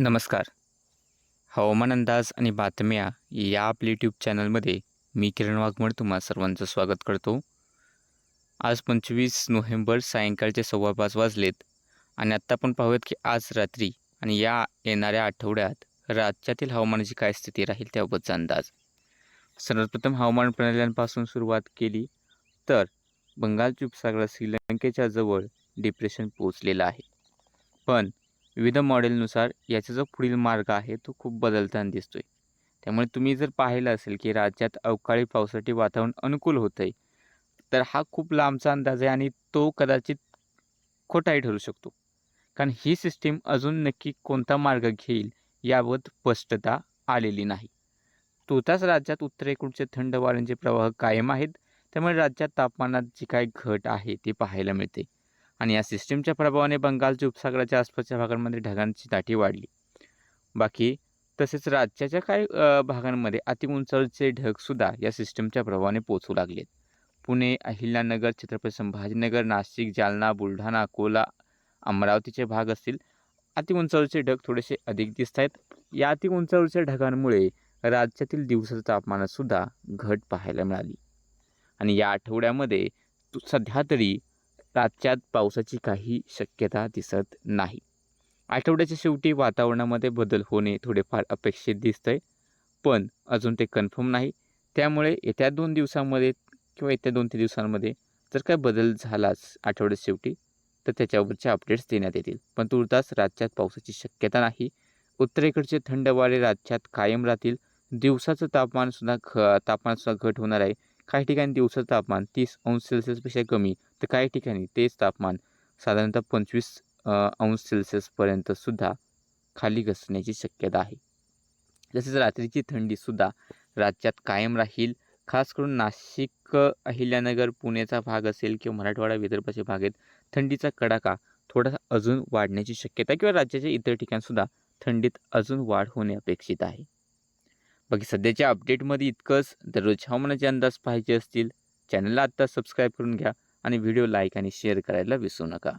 नमस्कार. हवामान अंदाज आणि बातम्या या आपल्या यूट्यूब चॅनलमध्ये मी किरण वाघमड तुम्हा सर्वांचं स्वागत करतो. आज पंचवीस नोव्हेंबर सायंकाळचे सव्वा पाच वाजलेत आणि आत्ता आपण पाहूयात की आज रात्री आणि या येणाऱ्या आठवड्यात राज्यातील हवामानाची काय स्थिती राहील त्याबाबतचा अंदाज. सर्वप्रथम हवामान प्रणाल्यांपासून सुरुवात केली तर बंगालच्या उपसागरात श्रीलंकेच्या जवळ डिप्रेशन पोहोचलेलं आहे. पण विविध मॉडेलनुसार याचा जो पुढील मार्ग आहे तो खूप बदलताना दिसतो आहे त्यामुळे तुम्ही जर पाहिलं असेल की राज्यात अवकाळी पावसासाठी वातावरण अनुकूल होतं आहे तर हा खूप लांबचा अंदाज आहे आणि तो कदाचित खोटाही ठरू शकतो. कारण ही सिस्टीम अजून नक्की कोणता मार्ग घेईल याबाबत स्पष्टता आलेली नाही. तोताच राज्यात उत्तरेकडचे थंड वाऱ्यांचे प्रवाह कायम आहेत त्यामुळे राज्यात तापमानात जी काही घट आहे ती पाहायला मिळते. आणि या सिस्टीमच्या प्रभावाने बंगालच्या उपसागराच्या आसपासच्या भागांमध्ये ढगांची दाटी वाढली. बाकी तसेच राज्याच्या काही भागांमध्ये अतिउंचावरचे ढगसुद्धा या सिस्टीमच्या प्रभावाने पोचू लागलेत. पुणे अहिल्यानगर छत्रपती संभाजीनगर नाशिक जालना बुलढाणा अकोला अमरावतीचे भाग असतील अतिउंचावरचे ढग थोडेसे अधिक दिसत आहेत. या अतिउंचावरच्या ढगांमुळे राज्यातील दिवसाचं तापमानातसुद्धा घट पाहायला मिळाली. आणि या आठवड्यामध्ये सध्या तरी राज्यात पावसाची काही शक्यता दिसत नाही. आठवड्याच्या शेवटी वातावरणामध्ये बदल होणे थोडेफार अपेक्षित दिसतंय पण अजून ते कन्फर्म नाही. त्यामुळे येत्या दोन दिवसांमध्ये किंवा येत्या दोन तीन दिवसांमध्ये जर काय बदल झालाच आठवड्यात शेवटी तर त्याच्यावरचे अपडेट्स देण्यात येतील. पण तुर्तास राज्यात पावसाची शक्यता नाही. उत्तरेकडचे थंड वारे राज्यात कायम राहतील. दिवसाचं तापमानसुद्धा ख तापमानसुद्धा घट होणार आहे. काही ठिकाणी दिवसाचं तापमान तीस अंश सेल्सिअसपेक्षा कमी तर काही ठिकाणी तेच तापमान साधारणतः पंचवीस अंश सेल्सिअसपर्यंतसुद्धा खाली घसरण्याची शक्यता आहे. तसेच रात्रीची थंडीसुद्धा राज्यात कायम राहील. खास करून नाशिक अहिल्यानगर पुण्याचा भाग असेल किंवा मराठवाडा विदर्भाचे भाग आहेत थंडीचा कडाका थोडासा अजून वाढण्याची शक्यता किंवा राज्याच्या इतर ठिकाणसुद्धा थंडीत अजून वाढ होणे अपेक्षित आहे. बाकी सध्याच्या अपडेटमध्ये इतकंच. दररोज हवामानाचे अंदाज पाहिजे असतील चॅनलला आत्ता सबस्क्राईब करून घ्या आणि व्हिडिओ लाईक आणि शेअर करायला विसरू नका.